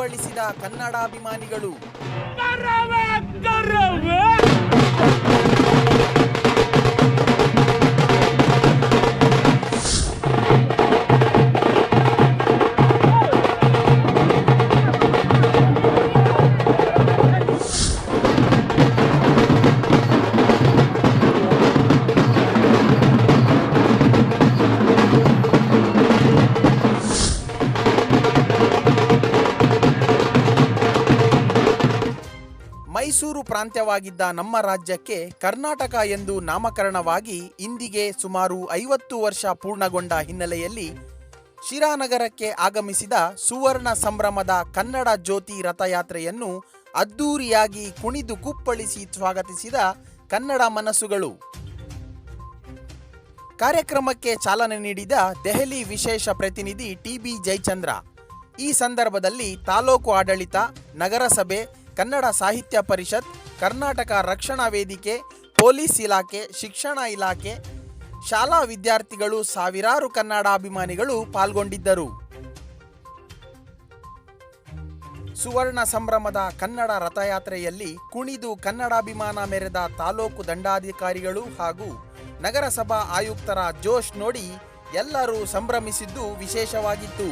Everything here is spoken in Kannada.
ಕುಪ್ಪಳಿಸಿದ ಕನ್ನಡಾಭಿಮಾನಿಗಳು. ಮೈಸೂರು ಪ್ರಾಂತ್ಯವಾಗಿದ್ದ ನಮ್ಮ ರಾಜ್ಯಕ್ಕೆ ಕರ್ನಾಟಕ ಎಂದು ನಾಮಕರಣವಾಗಿ ಇಂದಿಗೆ ಸುಮಾರು ಐವತ್ತು ವರ್ಷ ಪೂರ್ಣಗೊಂಡ ಹಿನ್ನೆಲೆಯಲ್ಲಿ ಶಿರಾನಗರಕ್ಕೆ ಆಗಮಿಸಿದ ಸುವರ್ಣ ಸಂಭ್ರಮದ ಕನ್ನಡ ಜ್ಯೋತಿ ರಥಯಾತ್ರೆಯನ್ನು ಅದ್ದೂರಿಯಾಗಿ ಕುಣಿದು ಕುಪ್ಪಳಿಸಿ ಸ್ವಾಗತಿಸಿದ ಕನ್ನಡ ಮನಸ್ಸುಗಳು. ಕಾರ್ಯಕ್ರಮಕ್ಕೆ ಚಾಲನೆ ನೀಡಿದ ದೆಹಲಿ ವಿಶೇಷ ಪ್ರತಿನಿಧಿ ಟಿಬಿ ಜಯಚಂದ್ರ. ಈ ಸಂದರ್ಭದಲ್ಲಿ ತಾಲೂಕು ಆಡಳಿತ, ನಗರಸಭೆ ಕನ್ನಡ ಸಾಹಿತ್ಯ ಪರಿಷತ್, ಕರ್ನಾಟಕ ರಕ್ಷಣಾ ವೇದಿಕೆ, ಪೊಲೀಸ್ ಇಲಾಖೆ, ಶಿಕ್ಷಣ ಇಲಾಖೆ, ಶಾಲಾ ವಿದ್ಯಾರ್ಥಿಗಳು ಸಾವಿರಾರು ಕನ್ನಡಾಭಿಮಾನಿಗಳು ಪಾಲ್ಗೊಂಡಿದ್ದರು. ಸುವರ್ಣ ಸಂಭ್ರಮದ ಕನ್ನಡ ರಥಯಾತ್ರೆಯಲ್ಲಿ ಕುಣಿದು ಕನ್ನಡಾಭಿಮಾನ ಮೆರೆದ ತಾಲೂಕು ದಂಡಾಧಿಕಾರಿಗಳು ಹಾಗೂ ನಗರಸಭಾ ಆಯುಕ್ತರ ಜೋಶ್ ನೋಡಿ ಎಲ್ಲರೂ ಸಂಭ್ರಮಿಸಿದ್ದು ವಿಶೇಷವಾಗಿತ್ತು.